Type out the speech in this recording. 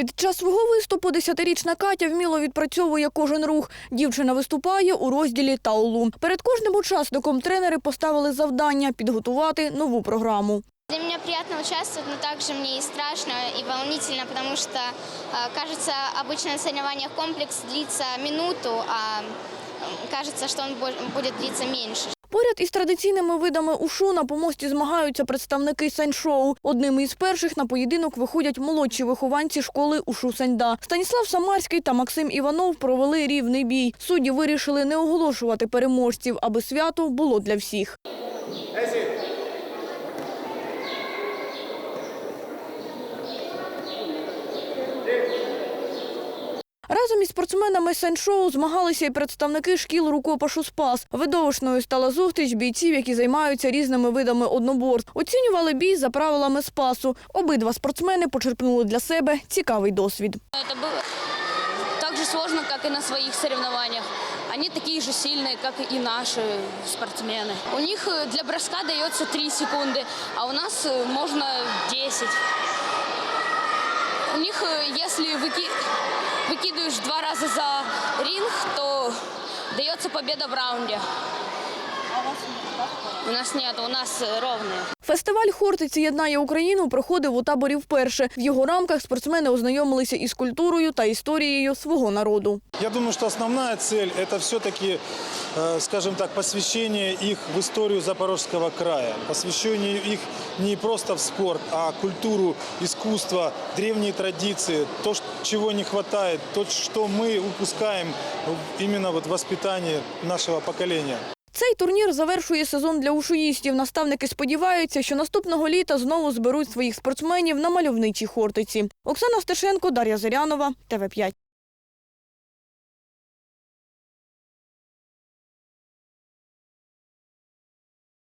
Під час свого виступу десятирічна Катя вміло відпрацьовує кожен рух. Дівчина виступає у розділі Таолу. Перед кожним учасником тренери поставили завдання підготувати нову програму. Для меня приятно участвовать, но также мне и страшно, и волнительно, потому что, э, кажется, обычно на комплекс длится минуту, а м, кажется, что он будет длиться меньше. Поряд із традиційними видами ушу на помості змагаються представники сань-шоу. Одними із перших на поєдинок виходять молодші вихованці школи ушу Саньда. Станіслав Самарський та Максим Іванов провели рівний бій. Судді вирішили не оголошувати переможців, аби свято було для всіх. Разом із спортсменами сень-шоу змагалися і представники шкіл рукопашу Спас. Видовищною стала зустріч бійців, які займаються різними видами одноборств. Оцінювали бій за правилами спасу. Обидва спортсмени почерпнули для себе цікавий досвід. Это было так же сложно, как и на своих соревнованиях. Они такие же сильные, как и наши спортсмены. У них э, для броска дается 3 секунды, а у нас э, можно 10. У них, э, если выки- выкидываешь два раза за ринг, то дается победа в раунде. У нас нет, у нас э, ровные. Фестиваль Хортиці єднає Україну проходив у таборі вперше. В його рамках спортсмени ознайомилися із культурою та історією свого народу. Я думаю, что основная цель – это все-таки, э, скажем так, посвящение их в историю Запорожского края, посвящение их не просто в спорт, а культуру, искусство, древние традиции, то, ш- чего не хватает, то, что мы упускаем в- именно вот в воспитании нашего поколения. Цей турнір завершує сезон для ушуїстів. Наставники сподіваються, що наступного літа знову зберуть своїх спортсменів на мальовничій Хортиці. Оксана Стешенко, Дар'я Зарянова, ТВ5.